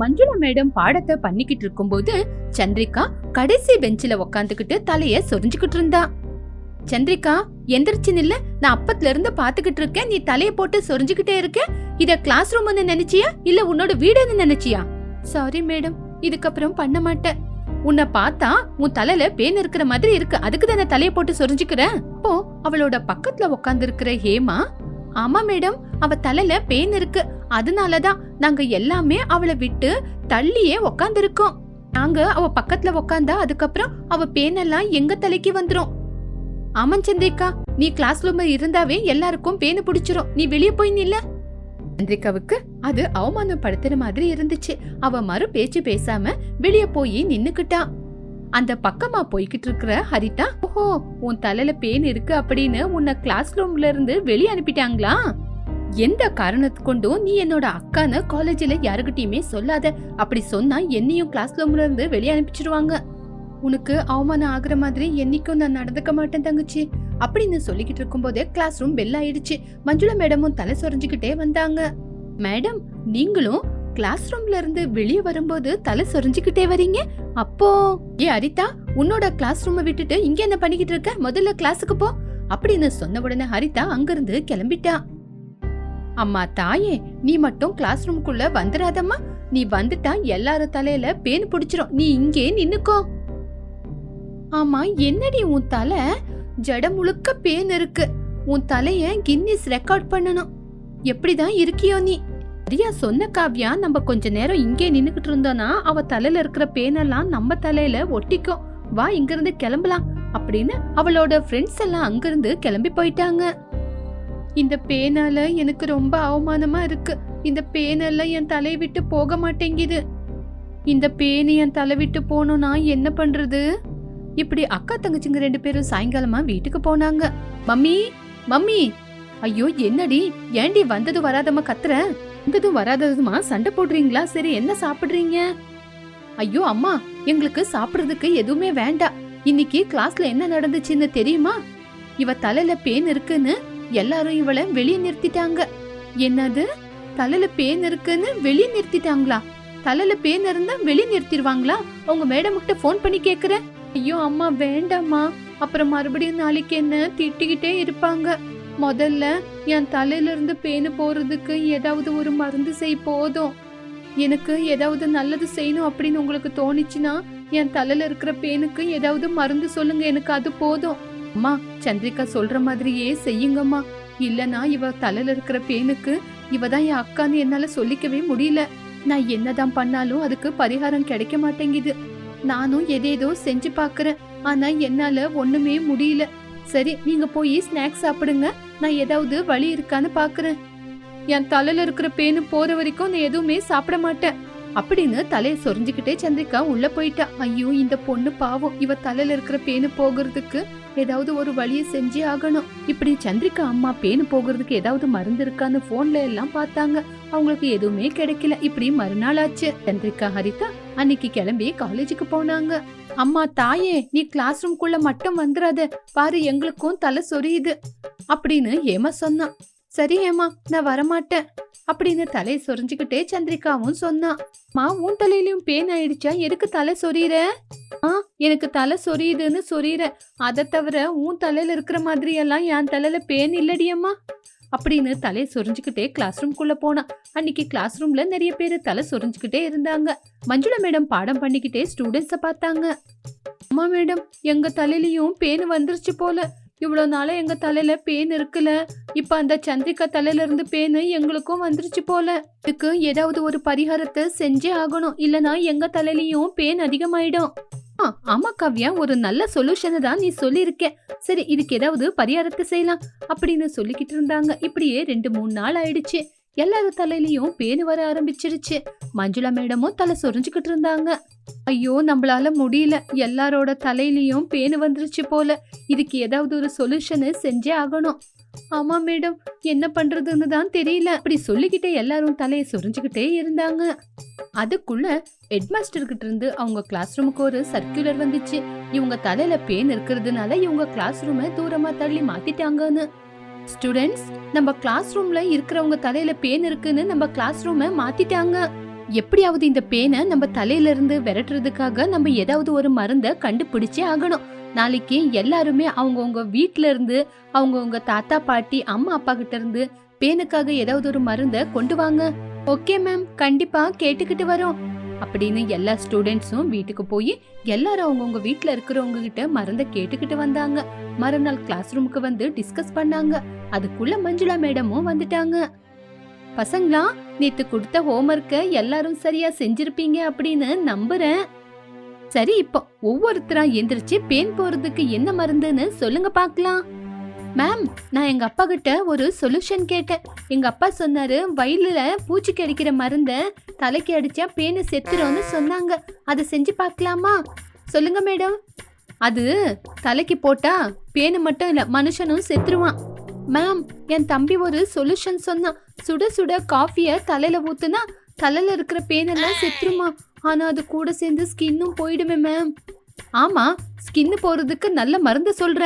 Manjula madam பாடத்தை பண்ணிக்கிட்டு இருக்கும்போது சந்திரிகா கடைசி பெஞ்சில உக்காந்துக்கிட்டு தலைய சொரிஞ்சுக்கிட்டு இருந்தா. சந்திரிகா எந்திரிச்சு நில்ல. நான் அப்பத்துல இருந்து பாத்துக்கிட்டு இருக்கேன். நீ தலைய போட்டு சொரிஞ்சுக்கிட்டே இருக்க. இத கிளாஸ் ரூம்னு நினைச்சியா? இல்ல உன்னோட வீடுன்னு நினைச்சியா? Sorry madam. இதுக்கப்புறம் பண்ண மாட்டேன். உன்னை பார்த்தா உன் தலையில பேன் இருக்கிற மாதிரி இருக்கு. அதுக்கு தானே தலைய போட்டு சொரிஞ்சுக்கிறேன் இப்போ அவளோட பக்கத்துல உட்கார்ந்து இருக்கிற ஹேமா. ஆமா மேடம் அவ தலையில பேன் இருக்கு. அதனாலதான் நாங்க எல்லாமே அவளை விட்டு தள்ளியே உக்காந்துருக்கோம். நாங்க அவ பக்கத்துல உக்காந்தா அதுக்கப்புறம் அவ பேனெல்லாம் எங்க தலைக்கு வந்துரும். ஆமாம் சந்திரிகா நீ கிளாஸ் ரூம்ல இருந்தாவே எல்லாருக்கும் பேனு பிடிச்சிரும். நீ வெளியே போய் நில்ல. சந்திரிகாவுக்கு அது அவமானப்படுத்துற மாதிரி இருந்துச்சு. அவ மறு பேச்சு பேசாம வெளிய போய் நின்னுக்கிட்டா. அந்த பக்கமா போய்கிட்டு இருக்கிற ஹரிதா ஓஹோ உன் தலையில பேன் இருக்கு அப்படின்னு உன்னை கிளாஸ் ரூம்ல இருந்து வெளியே அனுப்பிட்டாங்களா? எந்த காரணத்து கொண்டும் நீ என்னோட அக்கான்னு காலேஜில் யாருக்கிட்டையுமே சொல்லாத. அப்படி சொன்னா என்னையும் கிளாஸ் ரூம்ல இருந்து வெளியே அனுப்பிச்சிடுவாங்க உனக்கு அவமானம் ஆகுற மாதிரி என்னைக்கும் நான் நடந்துக்க மாட்டேன் தங்கச்சி. அப்படின்னு சொல்லிக்கிட்டு இருக்கும்போதே கிளாஸ் ரூம் பெல் ஆயிடுச்சு. மஞ்சுளா மேடமும் தலை சொரிஞ்சுக்கிட்டே வந்தாங்க. மேடம் நீங்களும் கிளாஸ் ரூம்ல இருந்து வெளியே வரும்போது தலை சொரிஞ்சுக்கிட்டே வரீங்க? அப்போ ஏ அரிதா உன்னோட கிளாஸ் ரூமை விட்டுட்டு இங்க என்ன பண்ணிக்கிட்டு இருக்க? முதல்ல கிளாஸுக்கு போ. அப்படின்னு சொன்ன உடனே ஹரிதா அங்கிருந்து கிளம்பிட்டா. அம்மா தாயே நீ மட்டும் கிளாஸ் ரூம்குள்ள வந்துடாதம்மா நீ வந்துட்டா எல்லாரும் தலையில பேன் பிடிச்சிரும். நீ இங்கே நின்னுக்கோ. ஆமா என்னடி உன் தலை? ஜட முழுக்க பேன் இருக்கு. உன் தலைய கின்னிஸ் ரெக்கார்ட் பண்ணணும். எப்படிதான் இருக்கியோ நீ. சரியா சொன்ன காவ்யா நம்ம கொஞ்ச நேரம் இங்கே நின்னுக்கிட்டு இருந்தோம்னா அவ தலையில இருக்கிற பேனெல்லாம் நம்ம தலையில ஒட்டிக்கும். வா இங்கிருந்து கிளம்பலாம். அப்படின்னு அவளோட ஃப்ரெண்ட்ஸ் எல்லாம் அங்கிருந்து கிளம்பி போயிட்டாங்க. இந்த பேனால எனக்கு ரொம்ப அவமானமா இருக்கு. இந்த பேனெல்லாம் என் தலையை விட்டு போக மாட்டேங்குது. இந்த பேனு என் தலை விட்டு போனோம்னா என்ன பண்றது? இப்படி அக்கா தங்கச்சிங்க ரெண்டு பேரும் சாயங்காலமா வீட்டுக்கு போனாங்க. Mummy mummy! ஐயோ என்னடி? ஏண்டி வந்தது வராதம்மா கத்துற? வந்ததும் வராததுமா? சண்டை போடுறீங்களா? சரி என்ன சாப்பிடுறீங்க? ஐயோ அம்மா எங்களுக்கு சாப்பிடுறதுக்கு எதுவுமே வேண்டாம். இன்னைக்கு கிளாஸ்ல என்ன நடந்துச்சுன்னு தெரியுமா? இவ தலையில பேன் இருக்குன்னு எல்லாரும் இவளை வெளியே நிறுத்திட்டாங்க. என்னது? தலையில பேன் இருக்குன்னு வெளியே நிறுத்திட்டாங்களா? தலையில பேன் இருந்தா வெளியே நிறுத்திடுவாங்களா? உங்க மேடம் கிட்ட ஃபோன் பண்ணி கேக்குறேன். ஐயோ அம்மா வேண்டாம்மா. அப்புறம் மறுபடியும் நாளைக்கு என்ன திட்டிக்கிட்டே இருப்பாங்க. முதல்ல என் தலையில இருந்து பேனு போறதுக்கு ஏதாவது ஒரு மருந்து செய் போதும். எனக்கு ஏதாவது நல்லது செய்யணும் அப்படின்னு உங்களுக்கு தோணுச்சுன்னா என் தலையில இருக்கிற பேனுக்கு ஏதாவது மருந்து சொல்லுங்க. எனக்கு அது போதும். அம்மா சந்திரிகா சொல்ற மாதிரியே செய்யுங்கம்மா. இல்லனா இவ தலையில இருக்கிற பேனுக்கு இவ தான் என் அக்கான்னு என்னால சொல்லிக்கவே முடியல. நான் என்னதான் பண்ணாலும் அதுக்கு பரிகாரம் கிடைக்க மாட்டேங்குது. நானும் எதேதோ செஞ்சு பாக்குறேன். ஆனா என்னால ஒண்ணுமே முடியல. சரி நீங்க போய் ஸ்நாக்ஸ் சாப்பிடுங்க. நான் ஏதாவது வழி இருக்கான்னு பாக்குறேன். என் தலையில இருக்கிற பேனு போற வரைக்கும் நான் எதுவுமே சாப்பிட மாட்டேன். அப்படின்னு தலையை சொரிஞ்சுக்கிட்டே சந்திரிகா உள்ள போயிட்டா. ஐயோ இந்த பொண்ணு பாவம். இவ தலையில இருக்கிற பேனு போகிறதுக்கு ஏதாவது ஒரு வழியை செஞ்சே ஆகணும். இப்படி சந்திரிகா அம்மா பேனு போகிறதுக்கு ஏதாவது மருந்து இருக்கான்னு போன்ல எல்லாம் பார்த்தாங்க. அவங்களுக்கு எதுவுமே கிடைக்கல. இப்படி மறுநாள் ஆச்சு. சந்திரிகா ஹரிதா அன்னைக்கு கிளம்பி காலேஜுக்கு போனாங்க. அம்மா தாயே நீ கிளாஸ் ரூம்குள்ள மட்டும் வந்துடாத பாரு எங்களுக்கும் தலை சொரியுது. அப்படின்னு ஏமா சொன்னான் சரி ஏமா நான் வரமாட்டேன் அப்படின்னு தலையை சொரிஞ்சுக்கிட்டே சந்திரிகாவும் சொன்னான். மா உன் தலையிலயும் பேன் ஆயிடுச்சா? எதுக்கு தலை சொரியிற? ஆ எனக்கு தலை சொரியுதுன்னு சொரியிற. அதை தவிர உன் தலையில இருக்கிற மாதிரி எல்லாம் என் தலையில பேன் இல்லடியம்மா அப்படின்னு தலையை சொரிஞ்சுக்கிட்டே கிளாஸ் ரூம்குள்ள போனான். அன்னைக்கு கிளாஸ் ரூம்ல நிறைய பேர் தலை சொரிஞ்சுக்கிட்டே இருந்தாங்க. மஞ்சுளா மேடம் பாடம் பண்ணிக்கிட்டே ஸ்டூடெண்ட்ஸை பார்த்தாங்க. அம்மா மேடம் எங்க தலையிலயும் பேன் வந்துருச்சு போல. இவ்வளோ நாளாக எங்கள் தலையில் பேன் இருக்குல்ல இப்போ அந்த சந்திரிகா தலையிலேருந்து பேனு எங்களுக்கும் வந்துருச்சு போல. இதுக்கு ஏதாவது ஒரு பரிகாரத்தை செஞ்சே ஆகணும். இல்லைனா எங்கள் தலையிலையும் பேன் அதிகமாயிடும். ஆ, ஆமா காவ்யா ஒரு நல்ல சொல்யூஷனை தான் நீ சொல்லியிருக்க. சரி இதுக்கு ஏதாவது பரிகாரத்தை செய்யலாம் அப்படின்னு சொல்லிக்கிட்டு இருந்தாங்க. இப்படியே ரெண்டு மூணு நாள் ஆயிடுச்சு. எல்லாரும் தலையிலையும் பேனு வர ஆரம்பிச்சிருச்சு. மஞ்சுளா மேடமும் தலை சொரிஞ்சுக்கிட்டு இருந்தாங்க. ஐயோ நம்மளால முடியல. எல்லாரோட தலையிலையும் பேனு வந்துருச்சு போல. இதுக்கு ஏதாவது ஒரு சொல்யூஷனு செஞ்சே ஆகணும். ஆமா மேடம். என்ன பண்றதுன்னு தான் தெரியல. அப்படி சொல்லிக்கிட்டே எல்லாரும் தலையை சொரிஞ்சுக்கிட்டே இருந்தாங்க. அதுக்குள்ள ஹெட்மாஸ்டர் கிட்ட இருந்து அவங்க கிளாஸ் ரூமுக்கு ஒரு சர்க்குலர் வந்துச்சு. இவங்க தலையில பேன் இருக்கிறதுனால இவங்க கிளாஸ் ரூமை தூரமா தள்ளி மாத்திட்டாங்கன்னு. ஸ்டூடெண்ட்ஸ் நம்ம கிளாஸ் ரூம்ல இருக்கிறவங்க தலையில பேன் இருக்குன்னு நம்ம கிளாஸ் ரூமை மாத்திட்டாங்க. எப்படியாவது இந்த பேனை நம்ம தலையில இருந்து விரட்டுறதுக்காக நம்ம ஏதாவது ஒரு மருந்தை கண்டுபிடிச்சே ஆகணும். நாளைக்கு எல்லாருமே அவங்கவுங்க வீட்டில இருந்து அவங்கவுங்க தாத்தா பாட்டி அம்மா அப்பா கிட்ட இருந்து பேனுக்காக ஏதாவது ஒரு மருந்தை கொண்டு வாங்க. ஓகே மேம் கண்டிப்பா கேட்டுக்கிட்டு வரோம். அப்படின்னு எல்லா ஸ்டூடெண்ட்ஸும் வீட்டுக்கு போய் எல்லாரும் அவங்கவுங்க வீட்டில் இருக்கிறவங்க கிட்ட மருந்தை கேட்டுக்கிட்டு வந்தாங்க. மறுநாள் கிளாஸ் ரூமுக்கு வந்து டிஸ்கஸ் பண்ணாங்க. அதுக்குள்ள மஞ்சுளா மேடமும் வந்துட்டாங்க. பசங்களா நேத்து கொடுத்த ஹோம்ஒர்க்க எல்லாரும் சரியா செஞ்சிருப்பீங்க அப்படின்னு நம்புறேன். சரி இப்போ ஒவ்வொருத்தரா எந்திரிச்சு பேன் போறதுக்கு என்ன மருந்துன்னு சொல்லுங்க பார்க்கலாம். மேம் நான் எங்க அப்பா கிட்ட ஒரு சொல்யூஷன் கேட்டேன். எங்க அப்பா சொன்னாரு வயலுல பூச்சிக்கு அடிக்கிற மருந்த தலைக்கு அடிச்சா பேனு செத்துறோம்னு சொன்னாங்க. அதை செஞ்சு பார்க்கலாமா? சொல்லுங்க மேடம். அது தலைக்கு போட்டா பேனு மட்டும் இல்ல மனுஷனும் செத்துருவான். மேம் என் தம்பி ஒரு சொல்யூஷன் சொன்னான் சுட சுட காஃபிய தலையில ஊத்துனா தலையில இருக்கிற பேனெல்லாம் செத்துருமா? ஆனா அது கூட சேர்ந்து ஸ்கின்னும் போயிடுமே மேம் ஆமா ஸ்கின்னு போறதுக்கு நல்ல மருந்து சொல்ற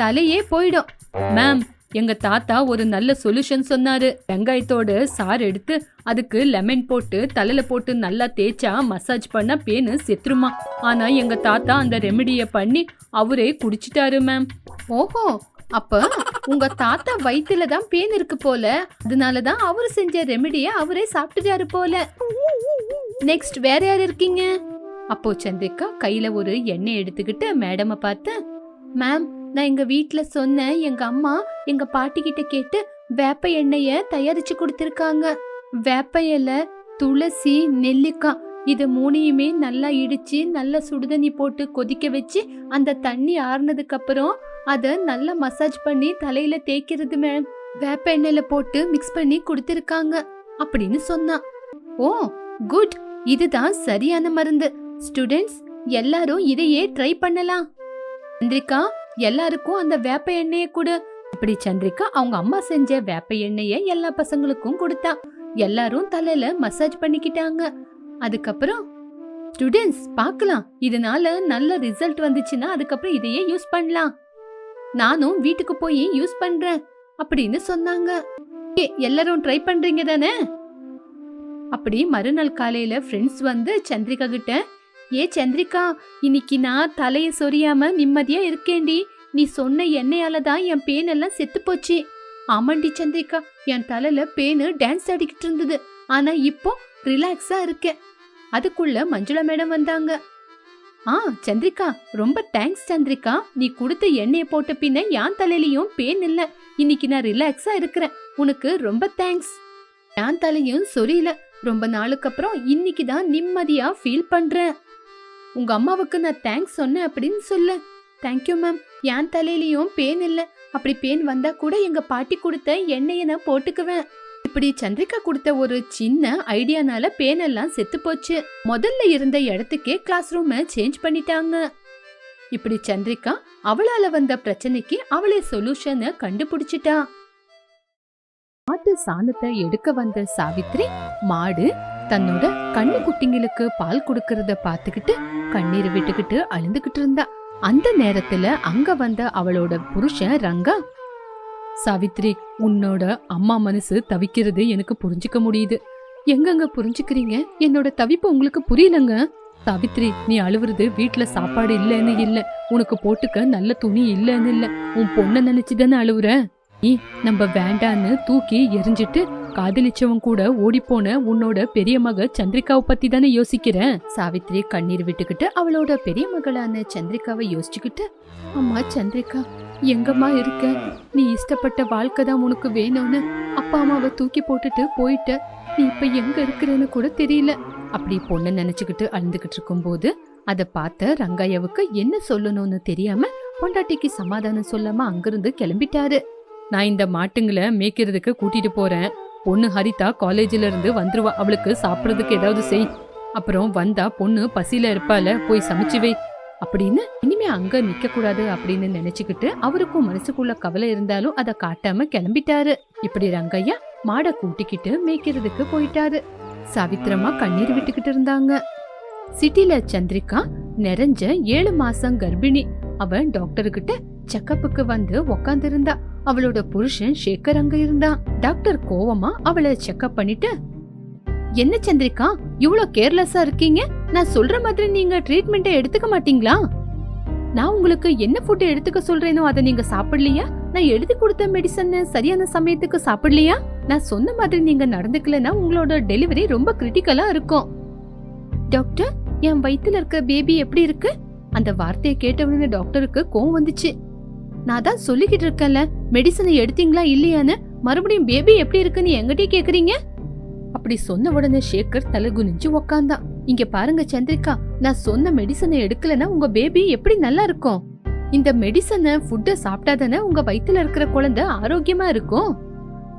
தலையே போயிடும். மேம் எங்க தாத்தா ஒரு நல்ல சொல்யூஷன் சொன்னாரு. வெங்காயத்தோட சாறு எடுத்து அதுக்கு லெமன் போட்டு தலையில போட்டு நல்லா தேய்ச்சா மசாஜ் பண்ண பேனு செத்துருமா? ஆனா எங்க தாத்தா அந்த ரெமெடிய பண்ணி அவரே குடிச்சிட்டாரு மேம் ஓஹோ அப்ப உங்க தாத்தா வயித்துல தான் பேன் இருக்கு போல. அதனால தான் அவரு செஞ்ச ரெமெடிய அவரே சாப்பிட்டுட்டாரு போல. நெக்ஸ்ட் வேற யார் இருக்கீங்க? அப்போ சந்திரிகா கையில ஒரு எண்ணெய் எடுத்துக்கிட்டு மேடம பார்த்து மேம் நான் எங்க வீட்ல சொன்னேன். எங்க அம்மா எங்க பாட்டி கிட்ட கேட்டு வேப்ப எண்ணெய தயாரிச்சு கொடுத்திருக்காங்க. வேப்ப இலை துளசி நெல்லிக்காய் இது மூணையுமே நல்லா இடிச்சு நல்லா சுடுதண்ணி போட்டு கொதிக்க வச்சு அந்த தண்ணி ஆறுனதுக்கு அப்புறம் அத நல்லா மசாஜ் பண்ணி தலையில தேய்க்கிறது மேம் வேப்ப எண்ணெயில போட்டு மிக்ஸ் பண்ணி கொடுத்திருக்காங்க அப்படின்னு சொன்னான் ஓ குட் இதுதான் சரியான மருந்து. ஸ்டூடெண்ட்ஸ் எல்லாரும் இதையே ட்ரை பண்ணலாம். சந்திரிகா எல்லாருக்கும் அந்த வேப்ப எண்ணெயை கொடு. அப்படி சந்திரிகா அவங்க அம்மா செஞ்ச வேப்ப எண்ணெயை எல்லா பசங்களுக்கும் கொடுத்தா. எல்லாரும் தலையில மசாஜ் பண்ணிக்கிட்டாங்க. அதுக்கப்புறம் ஸ்டூடெண்ட்ஸ் பார்க்கலாம். இதனால நல்ல ரிசல்ட் வந்துச்சுன்னா அதுக்கப்புறம் இதையே யூஸ் பண்ணலாம். நானும் வீட்டுக்கு போய் யூஸ் பண்றேன் அப்படின்னு சொன்னாங்க. ஏ, எல்லாரும் ட்ரை பண்றீங்க தானே? அப்படி மறுநாள் காலையில ஃப்ரெண்ட்ஸ் வந்து சந்திரிகா கிட்ட ஏ சந்திரிகா இன்னைக்கு நான் தலைய சொரியாம நிம்மதியா இருக்கேண்டி நீ சொன்ன எண்ணெயால தான் என் பேன் எல்லாம் செத்து போச்சு. ஆமாண்டி சந்திரிகா என் தலையில பேனு டான்ஸ் ஆடிக்கிட்டு இருந்தது. ஆனா இப்போ ரிலாக்ஸா இருக்கேன். அதுக்குள்ள மஞ்சுளா மேடம் வந்தாங்க. ஆ சந்திரிகா ரொம்ப தேங்க்ஸ் சந்திரிகா. நீ கொடுத்த எண்ணெயை போட்ட பின்ன என் தலையிலயும் பேன் இல்ல. இன்னைக்கு நான் ரிலாக்ஸா இருக்கிறேன். உனக்கு ரொம்ப தேங்க்ஸ் என் தலையும் சொரியல. ரொம்ப நாளுக்கு அப்புறம் இன்னைக்கு தான் நிம்மதியா ஃபீல் பண்றேன். உங்க அம்மாவுக்கு நான் தேங்க்ஸ் சொன்னேன் அப்படின்னு சொல்லு. தேங்க்யூ மேம் என் தலையிலயும் பேன் இல்ல. அப்படி பேன் வந்தா கூட எங்க பாட்டி கொடுத்த எண்ணெயை நான் போட்டுக்குவேன். இப்படி சந்திரிகா கொடுத்த ஒரு சின்ன ஐடியானால பேன் எல்லாம் செத்து போச்சு. முதல்ல இருந்த இடத்துக்கே கிளாஸ் ரூமை சேஞ்ச் பண்ணிட்டாங்க. இப்படி சந்திரிகா அவளால வந்த பிரச்சனைக்கு அவளே சொல்யூஷனை கண்டுபிடிச்சிட்டா. மாட்டு சாணத்தை எடுக்க வந்த சாவித்ரி மாடு தன்னோட கண்ணு குட்டிங்களுக்கு பால் கொடுக்கறத பாத்துக்கிட்டு கண்ணீர் விட்டுக்கிட்டு அழுந்துகிட்டு இருந்தா. அந்த நேரத்துல அங்க வந்த அவளோட புருஷன் ரங்கா சாவித்ரி உன்னோட அம்மா மனசு தவிக்கிறது எனக்கு புரிஞ்சுக்க முடியுது. எங்கங்க புரிஞ்சுக்கிறீங்க? என்னோட தவிப்பு உங்களுக்கு புரியலங்க. சாவித்ரி நீ அழுவுறது வீட்டுல சாப்பாடு இல்லைன்னு இல்ல. உனக்கு போட்டுக்க நல்ல துணி இல்லைன்னு இல்ல. உன் பொண்ண நினைச்சுதானே அழுவுற? நீ நம்ம வேண்டான்னு தூக்கி எரிஞ்சிட்டு காதலிச்சவன் கூட ஓடிப்போன உன்னோட பெரிய மக சந்திரிகாவை பத்தி தானே யோசிக்கிற? சாவித்ரி கண்ணீர் விட்டுக்கிட்டு அவளோட பெரிய மகளான சந்திரிகாவை யோசிச்சுக்கிட்டு அம்மா சந்திரிகா எங்கம்மா இருக்க? நீ இஷ்டப்பட்ட வாழ்க்கை தான் உனக்கு வேணும்னு அப்பா அம்மாவை தூக்கி போட்டுட்டு போயிட்ட. நீ இப்ப எங்க இருக்கிறன்னு கூட தெரியல. அப்படி பொண்ணு நினைச்சுக்கிட்டு அழுந்துகிட்டு இருக்கும்போது அதை பார்த்த ரங்கையாவுக்கு என்ன சொல்லணும்னு தெரியாம பொண்டாட்டிக்கு சமாதானம் சொல்லாம அங்கிருந்து கிளம்பிட்டாரு. நான் இந்த மாட்டுங்களை மேய்க்கிறதுக்கு கூட்டிட்டு போறேன். பொண்ணு ஹரிதா காலேஜ்ல இருந்து வந்துருவா. அவளுக்கு சாப்பிடுறதுக்கு ஏதாவது செய். அப்புறம் வந்தா பொண்ணு பசியில இருப்பால போய் சமைச்சு வை. அப்படின்னு இனிமே அங்க நிக்க கூடாது அப்படின்னு நினைச்சுக்கிட்டு அவருக்கும் மனசுக்குள்ள கவலை இருந்தாலும் அதை காட்டாம கிளம்பிட்டாரு. இப்படி ரங்கையா மாடை கூட்டிக்கிட்டு மேய்க்கிறதுக்கு போயிட்டாரு. சாவித்திரமா கண்ணீர் விட்டுக்கிட்டு இருந்தாங்க. சிட்டில சந்திரிகா நிறைஞ்ச ஏழு மாசம் கர்ப்பிணி. அவன் டாக்டர் கிட்ட செக்கப்புக்கு வந்து உக்காந்துருந்தா. அவளோட புருஷன் சேகர் அங்க இருந்தான். டாக்டர் கோவமா அவளை செக்கப் பண்ணிட்டு என்ன சந்திரிகா இவ்ளோ கேர்லெஸ்ஸா இருக்கீங்க? நான் சொல்ற மாதிரி நீங்க ட்ரீட்மெண்ட்டை எடுத்துக்க மாட்டீங்களா? நான் உங்களுக்கு என்ன ஃபுட் எடுத்துக்க சொல்றேனோ அதை நீங்க சாப்பிடலையா? நான் எழுதி கொடுத்த மெடிசன் சரியான சமயத்துக்கு சாப்பிடலையா? நான் சொன்ன மாதிரி நீங்க நடந்துக்கலனா உங்களோட டெலிவரி ரொம்ப கிரிட்டிக்கலா இருக்கும். டாக்டர் என் வயித்துல இருக்க பேபி எப்படி இருக்கு? அந்த வார்த்தையை கேட்ட டாக்டருக்கு கோவம் வந்துச்சு. நான் தான் சொல்லிக்கிட்டு இருக்கேன்ல மெடிசனை எடுத்தீங்களா இல்லையான்னு? மறுபடியும் பேபி எப்படி இருக்குன்னு எங்கிட்டே கேக்குறீங்க? அப்படி சொன்ன உடனே சேகர் தலை குனிஞ்சு உக்காந்தான் இங்க பாருங்க சந்திரிகா நான் சொன்ன மெடிசனை எடுக்கலனா உங்க பேபி எப்படி நல்லா இருக்கும்? இந்த மெடிசனை ஃபுட்டை சாப்பிட்டாதானே உங்க வயித்துல இருக்கிற குழந்தை ஆரோக்கியமா இருக்கும்?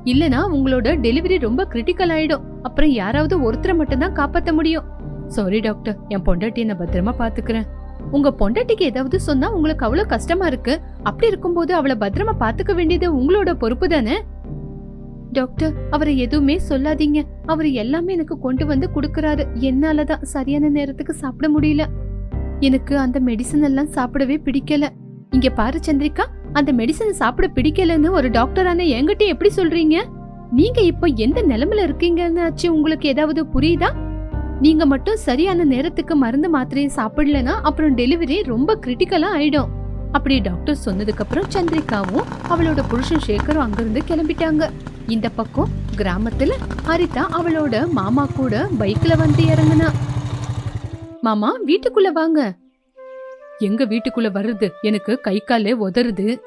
இல்லனா உங்களோட டெலிவரி ரொம்ப கிரிட்டிக்கல் ஆயிடும். அப்புறம் யாராவது ஒருத்தரை மட்டும் தான் காப்பாத்த முடியும். சாரி டாக்டர் என் பொண்டாட்டி என்ன பத்திரமா பாத்துக்கிறேன். உங்க பொண்டாட்டிக்கு ஏதாவது சொன்னா உங்களுக்கு அவ்வளவு கஷ்டமா இருக்கு. அப்படி இருக்கும்போது அவளை பத்திரமா பாத்துக்க வேண்டியது உங்களோட பொறுப்பு தானே? டாக்டர் அவரை எதுவுமே சொல்லாதீங்க. அவர் எல்லாமே எனக்கு கொண்டு வந்து கொடுக்கறாரு. என்னாலதான் சரியான நேரத்துக்கு சாப்பிட முடியல. எனக்கு அந்த மெடிசன் எல்லாம் சாப்பிடவே பிடிக்கல. இங்க பாரு சந்திரிகா அந்த மெடிசன் சாப்பிட பிடிக்கலன்னு ஒரு டாக்டரான என்கிட்ட எப்படி சொல்றீங்க? நீங்க இப்போ எந்த நிலைமையில இருக்கீங்கன்னு ஆச்சு உங்களுக்கு ஏதாவது புரியுதா? நீங்க மட்டும் சரியான நேரத்துக்கு மருந்து மாத்திரையை சாப்பிடலனா அப்புறம் டெலிவரி ரொம்ப கிரிட்டிக்கலா ஆயிடும். அப்படி டாக்டர் சொன்னதுக்கு அப்புறம் சந்திரிகாவும் அவளோட புருஷன் சேகரும் அங்கிருந்து கிளம்பிட்டாங்க. இந்த பக்கம் கிராமத்துல ஹரிதா அவளோட மாமா கூட பைக்ல வந்து இறங்குனா. மாமா வீட்டுக்குள்ள வாங்க. எங்க வீட்டுக்குள்ள வருது எனக்கு கை காலே உதறுது.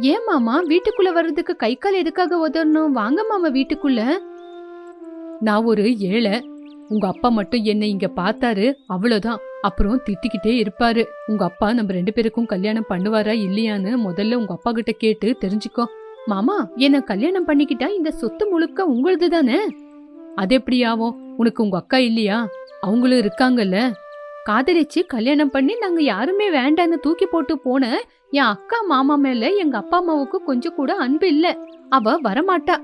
ஏன் மாமா வீட்டுக்குள்ள வர்றதுக்கு கை கால் எதுக்காக உதறணும்? வாங்க மாமா வீட்டுக்குள்ள. நான் ஒரு ஏழை. உங்க அப்பா மட்டும் என்னை இங்க பார்த்தாரு. அவ்வளவுதான். அப்புறம் திட்டிக்கிட்டே இருப்பாரு. உங்க அப்பா நம்ம ரெண்டு பேருக்கும் கல்யாணம் பண்ணுவாரா இல்லையான்னு முதல்ல உங்க அப்பா கிட்ட கேட்டு தெரிஞ்சுக்கோ. மாமா என்ன கல்யாணம் பண்ணிக்கிட்டா இந்த சொத்து முழுக்க உங்களுது தானே? அது எப்படியாவோ உனக்கு உங்க அக்கா இல்லையா? அவங்களும் இருக்காங்கல்ல. காதலிச்சு கல்யாணம் பண்ணி நாங்க யாருமே வேண்டான்னு தூக்கி போட்டு போன என் அக்கா மாமா மேல எங்க அப்பா அம்மாவுக்கு கொஞ்சம் கூட அன்பு இல்ல. அவ வரமாட்டா.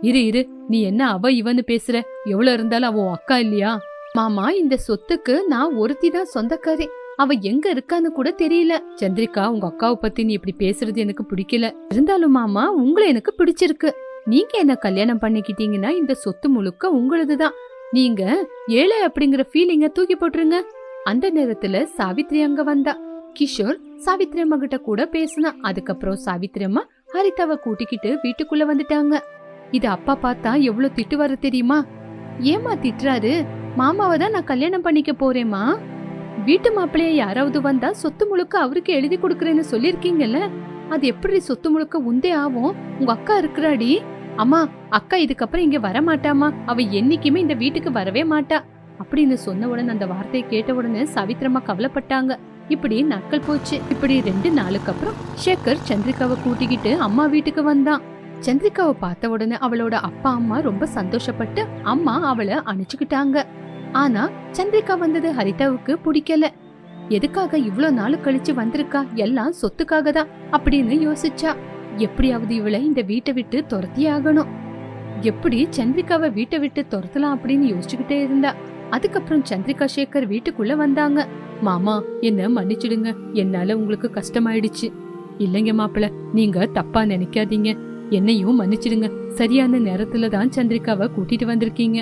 இரு இரு. நீ என்ன அவ இவன்னு பேசுற? எவ்வளவு இருந்தாலும் அவ அக்கா இல்லையா? மாமா இந்த சொத்துக்கு நான் ஒருத்தி தான் சொந்தக்காரி. அவ எங்க இருக்கான்னு கூட தெரியல. சந்திரிகா உங்க அக்காவை பத்தி நீ இப்படி பேசுறது எனக்கு பிடிக்கல. இருந்தாலும் மாமா உங்களை எனக்கு பிடிச்சிருக்கு. நீங்க என்ன கல்யாணம் பண்ணிக்கிட்டீங்கன்னா இந்த சொத்து முழுக்க உங்களதுதான். நீங்க ஏழை அப்படிங்கிற ஃபீலிங்க தூக்கி போட்டுருங்க. அந்த நேரத்துல சாவித்ரி அங்க வந்தா. கிஷோர் சாவித்ரி அம்மா கிட்ட கூட பேசினா. அதுக்கப்புறம் சாவித்ரி அம்மா ஹரிதாவை கூட்டிக்கிட்டு வீட்டுக்குள்ள வந்துட்டாங்க. இது அப்பா பார்த்தா எவ்வளவு வர தெரியுமா? ஏமா திட்டுறாரு? மாமாவை தான் நான் கல்யாணம் பண்ணிக்க போறேம்மா. வீட்டு மாப்பிள்ளைய யாராவது வந்தா சொத்து முழுக்க அவருக்கு எழுதி கொடுக்கறேன்னு சொல்லிருக்கீங்கல்ல? அது எப்படி சொத்து முழுக்க உந்தே ஆகும்? உங்க அக்கா இருக்கிறாடி. அம்மா அக்கா இதுக்கப்புறம் இங்க வர மாட்டாமா அவ என்னைக்குமே இந்த வீட்டுக்கு வரவே மாட்டா. அப்படின்னு சொன்ன உடனே அந்த வார்த்தையை கேட்ட உடனே சாவித்திரமா கவலைப்பட்டாங்க. இப்படி நாட்கள் போச்சு. இப்படி ரெண்டு நாளுக்கு அப்புறம் சேகர் சந்திரிகாவை கூட்டிக்கிட்டு அம்மா வீட்டுக்கு வந்தான். சந்திரிகாவை பார்த்த உடனே அவளோட அப்பா அம்மா ரொம்ப சந்தோஷப்பட்டு அம்மா அவளை அணைச்சுக்கிட்டாங்க ஆனா சந்திரிகா வந்தது ஹரிதாவுக்கு பிடிக்கல. எதுக்காக இவ்ளோ நாள் கழிச்சு வந்திருக்கா? எல்லாம் சொத்துக்காக தான் அப்படின்னு யோசிச்சா. எப்படியாவது இவளை இந்த வீட்டை விட்டு துரத்தியே ஆகணும். எப்படி சந்திரிகாவை வீட்டை விட்டு துரத்தலாம் அப்படின்னு யோசிச்சுக்கிட்டே இருந்தா. அதுக்கப்புறம் சந்திரிகா சேகர் வீட்டுக்குள்ள வந்தாங்க. மாமா என்ன மன்னிச்சிடுங்க. என்னால உங்களுக்கு கஷ்டமாயிடுச்சு. இல்லைங்க மாப்பிள நீங்க தப்பா நினைக்காதீங்க. என்னையும் மன்னிச்சிடுங்க. சரியான நேரத்துல தான் சந்திரிகாவை கூட்டிட்டு வந்திருக்கீங்க.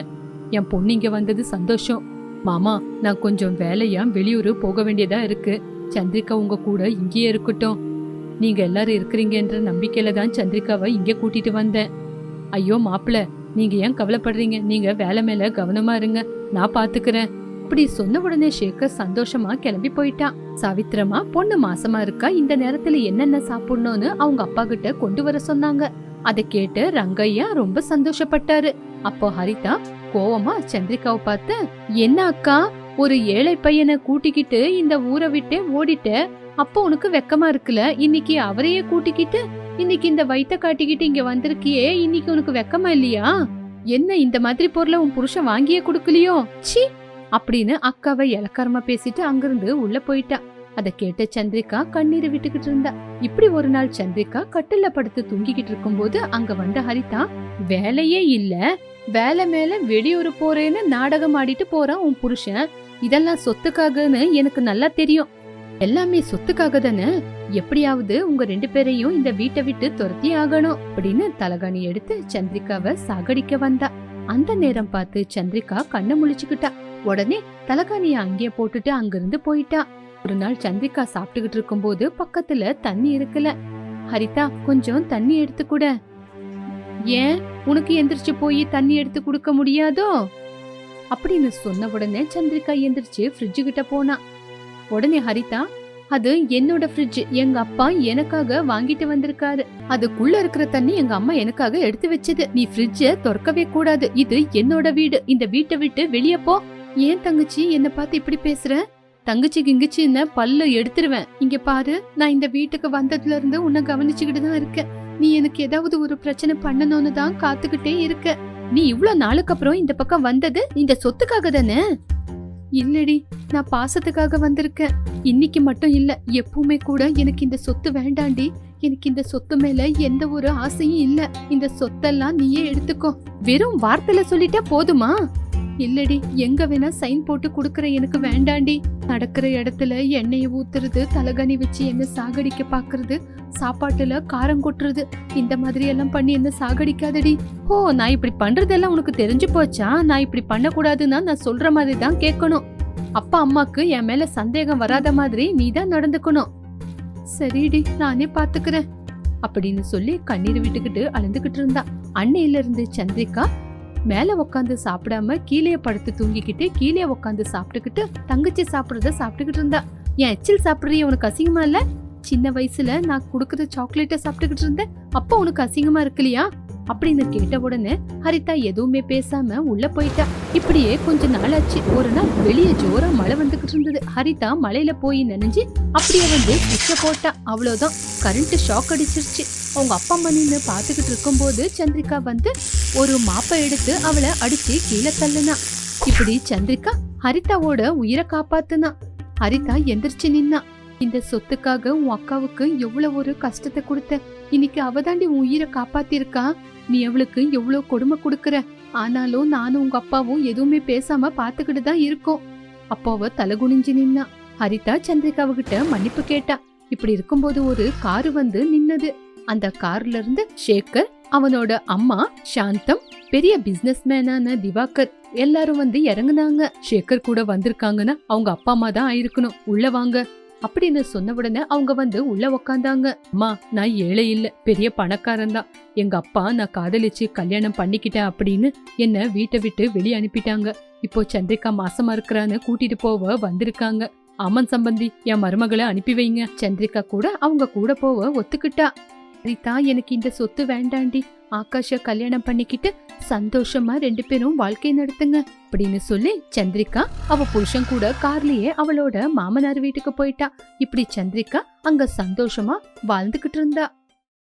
என் பொண்ணு இங்க வந்தது சந்தோஷம். மாமா நான் கொஞ்சம் வேலையா வெளியூர் போக வேண்டியதா இருக்கு. சந்திரிகா உங்க கூட இங்கேயே இருக்கட்டும். நீங்க எல்லாரும் இருக்கிறீங்கன்ற நம்பிக்கையில தான் சந்திரிகாவை இங்க கூட்டிட்டு வந்தேன். ஐயோ மாப்பிள நீங்க ஏன் கவலைப்படுறீங்க? நீங்க வேலை மேல கவனமா இருங்க. நான் பாத்துக்கிறேன். இப்படி சொன்ன உடனே சேகர் சந்தோஷமா கிளம்பி போயிட்டான் சாவித்திரமா பொண்ணு மாசமா இருக்கா? இந்த நேரத்துல என்னென்ன சாப்பிடணும்னு அவங்க அப்பா கிட்ட கொண்டு வர சொன்னாங்க. அதை கேட்டு ரங்கையா ரொம்ப சந்தோஷப்பட்டாரு. அப்போ ஹரிதா கோவமா சந்திரிகாவை பார்த்து என்ன அக்கா? ஒரு ஏழை பையனை கூட்டிக்கிட்டு இந்த ஊரை விட்டே ஓடிட்ட? அப்போ உனக்கு வெக்கமா இருக்குல்ல? இன்னைக்கு அவரையே கூட்டிக்கிட்டு இன்னைக்கு இந்த வயித்த காட்டிக்கிட்டு இங்க வந்திருக்கியே இன்னைக்கு உனக்கு வெக்கமா இல்லையா? என்ன இந்த மாதிரி பொருளை உன் புருஷன் வாங்கியே கொடுக்கலையோ? சி அப்படின்னு அக்காவை இலக்காரமா பேசிட்டு அங்கிருந்து உள்ள போயிட்டா. அத கேட்ட சந்திரிகா கண்ணீரை விட்டுக்கிட்டு இருந்தா. இப்படி ஒரு நாள் சந்திரிகா கட்டில படுத்து தூங்கிக்கிட்டு இருக்கும்போது அங்க வந்த ஹரிதா வேலையே இல்ல. வேலை மேல வெளியூர் போறேன்னு நாடகம் ஆடிட்டு போறான் உன் புருஷன். இதெல்லாம் சொத்துக்காகன்னு எனக்கு நல்லா தெரியும். எல்லாமே சொத்துக்காக தானே? எப்படியாவது உங்க ரெண்டு பேரையும் இந்த வீட்டை விட்டு துரத்தி ஆகணும் அப்படின்னு தலகாணி எடுத்து சந்திரிகாவை சாகடிக்க வந்தா. அந்த நேரம் பார்த்து சந்திரிகா கண்ணை முழிச்சுக்கிட்டா. உடனே தலகாணிய அங்கேயே போட்டுட்டு அங்கிருந்து போயிட்டா. ஒரு நாள் சந்திரிகா சாப்பிட்டுக்கிட்டு இருக்கும்போது பக்கத்துல தண்ணி இருக்குல்ல ஹரிதா கொஞ்சம் தண்ணி எடுத்து கூட ஏன்? உனக்கு எந்திரிச்சு போய் தண்ணி எடுத்து கொடுக்க முடியாதோ? அப்படின்னு சொன்ன உடனே சந்திரிகா எந்திரிச்சு ஃப்ரிட்ஜு கிட்ட போனா. உடனே ஹரிதா அது என்னோட ஃப்ரிட்ஜ் எங்க அப்பா எனக்காக வாங்கிட்டு வந்திருக்காரு. அதுக்குள்ள இருக்கிற தண்ணி எங்க அம்மா எனக்காக எடுத்து வச்சது. நீ ஃப்ரிட்ஜ திறக்கவே கூடாது. இது என்னோட வீடு. இந்த வீட்டை விட்டு வெளியே போ. ஏன் தங்கச்சி என்ன பார்த்து இப்படி பேசுற? தங்கச்சி கிங்கச்சின்னு பல்ல எடுத்துருவேன். இங்க பாரு நான் இந்த வீட்டுக்கு வந்ததுல இருந்து உன்னை கவனிச்சுக்கிட்டு தான் இருக்கேன். நீ எனக்கு ஏதாவது ஒரு பிரச்சனை பண்ணணும்னு தான் காத்துக்கிட்டே இருக்க. நீ இவ்வளவு நாளுக்கு அப்புறம் இந்த பக்கம் வந்தது இந்த சொத்துக்காக தானே? இல்லடி நான் பாசத்துக்காக வந்திருக்கேன். இன்னைக்கு மட்டும் இல்ல எப்பவுமே கூட எனக்கு இந்த சொத்து வேண்டாண்டி. எனக்கு இந்த சொத்து மேல எந்த ஒரு ஆசையும் இல்ல. இந்த சொத்தெல்லாம் நீயே எடுத்துக்கோ. வெறும் வார்த்தையில சொல்லிட்டா போதுமா? இல்லடி எங்க வேணா சைன் போட்டு கொடுக்கற எனக்கு வேண்டாண்டி. நடக்கிற இடத்துல எண்ணெயை ஊத்துறது தலகனி வச்சு என்ன சாகடிக்க பாக்குறது சாப்பாட்டுல காரம் கொட்டுறது இந்த மாதிரி எல்லாம் பண்ணி என்ன சாகடிக்காதடி. ஓ நான் இப்படி பண்றதெல்லாம் உனக்கு தெரிஞ்சு போச்சா? நான் இப்படி பண்ணக்கூடாதுன்னா நான் சொல்ற மாதிரி தான் கேட்கணும். அப்பா அம்மாக்கு என் மேல சந்தேகம் வராத மாதிரி நீ தான் நடந்துக்கணும். சரிடி நானே பாத்துக்கிறேன். அப்படின்னு சொல்லி கண்ணீர் விட்டுக்கிட்டு அழுந்துகிட்டு இருந்தா. அன்னையில இருந்து சந்திரிகா மேலே உட்காந்து சாப்பிடாம கீழே படுத்து தூங்கிக்கிட்டு கீழே உட்காந்து சாப்பிட்டுக்கிட்டு தங்கச்சி சாப்பிட்றத சாப்பிட்டுக்கிட்டு இருந்தா. என் எச்சில் சாப்பிட்றிய உனக்கு அசிங்கமா இல்லை? சின்ன வயசுல நான் கொடுக்குற சாக்லேட்டை சாப்பிட்டுக்கிட்டு இருந்தேன். அப்போ உனக்கு அசிங்கமா இருக்குல்லையா அப்படின்னு கேட்ட உடனே ஹரிதா எதுவுமே பேசாம உள்ள போயிட்டா. இப்படியே கொஞ்ச நாள் ஆச்சு ஒரு நாள் வெளியே ஜோரா மழை வந்துகிட்டு இருந்தது. ஹரிதா மலையில போய் நினைஞ்சு அப்படியே வந்து சுவிட்ச போட்டா. அவ்வளவுதான். கரண்ட் ஷாக் அடிச்சிருச்சு. அவங்க அப்பா அம்மா நின்னு பாத்துக்கிட்டு இருக்கும்போது சந்திரிகா வந்து ஒரு மாப்பை எடுத்து அவளை அடிச்சு கீழே தள்ளுனா. இப்படி சந்திரிகா ஹரிதாவோட உயிரை காப்பாத்துனா. ஹரிதா எந்திரிச்சு நின்னா. இந்த சொத்துக்காக உன் அக்காவுக்கு எவ்வளவு ஒரு கஷ்டத்தை கொடுத்த? இன்னைக்கு அவதாண்டி உன் உயிரை காப்பாத்திருக்கா? நீ அவளுக்கு எவ்வளவு கொடுமை கொடுக்கற? ஆனாலும் நானும் உங்க அப்பாவும் எதுவுமே பேசாம பாத்துக்கிட்டு தான் இருக்கோம். அப்பாவ தலகுனிஞ்சு நின்னா. ஹரிதா சந்திரிகாவுகிட்ட மன்னிப்பு கேட்டா. இப்படி இருக்கும்போது ஒரு காரு வந்து நின்னது. அந்த கார்ல இருந்து சேகர் அவனோட அம்மா சாந்தம் பெரிய பிசினஸ் மேனான திவாகர் எல்லாரும் வந்து இறங்குனாங்க. சேகர் கூட வந்திருக்காங்கன்னா அவங்க அப்பா அம்மா தான் ஆயிருக்கணும். உள்ள வாங்க. அப்படின்னு சொன்ன உடனே அவங்க வந்து உள்ள உக்காந்தாங்க. அம்மா நான் ஏழை இல்ல. பெரிய பணக்காரன் தான். எங்க அப்பா நான் காதலிச்சு கல்யாணம் பண்ணிக்கிட்டேன் அப்படின்னு என்ன வீட்டை விட்டு வெளியே அனுப்பிட்டாங்க. இப்போ சந்திரிகா மாசமா இருக்கிறான்னு கூட்டிட்டு போவ வந்திருக்காங்க. அம்மன் சம்பந்தி என் மருமகளை அனுப்பி வைங்க. சந்திரிகா கூட அவங்க கூட போவ ஒத்துக்கிட்டா. ரீதா எனக்கு இந்த சொத்து வேண்டாண்டி. ஆகாஷ கல்யாணம் பண்ணிக்கிட்டு சந்தோஷமா ரெண்டு பேரும் வாழ்க்கை நடத்துங்க. அப்படின்னு சொல்லி சந்திரிகா அவ புருஷன் கூட கார்லயே அவளோட மாமனார் வீட்டுக்கு போயிட்டா. இப்படி சந்திரிகா அங்க சந்தோஷமா வாழ்ந்துகிட்டு இருந்தா.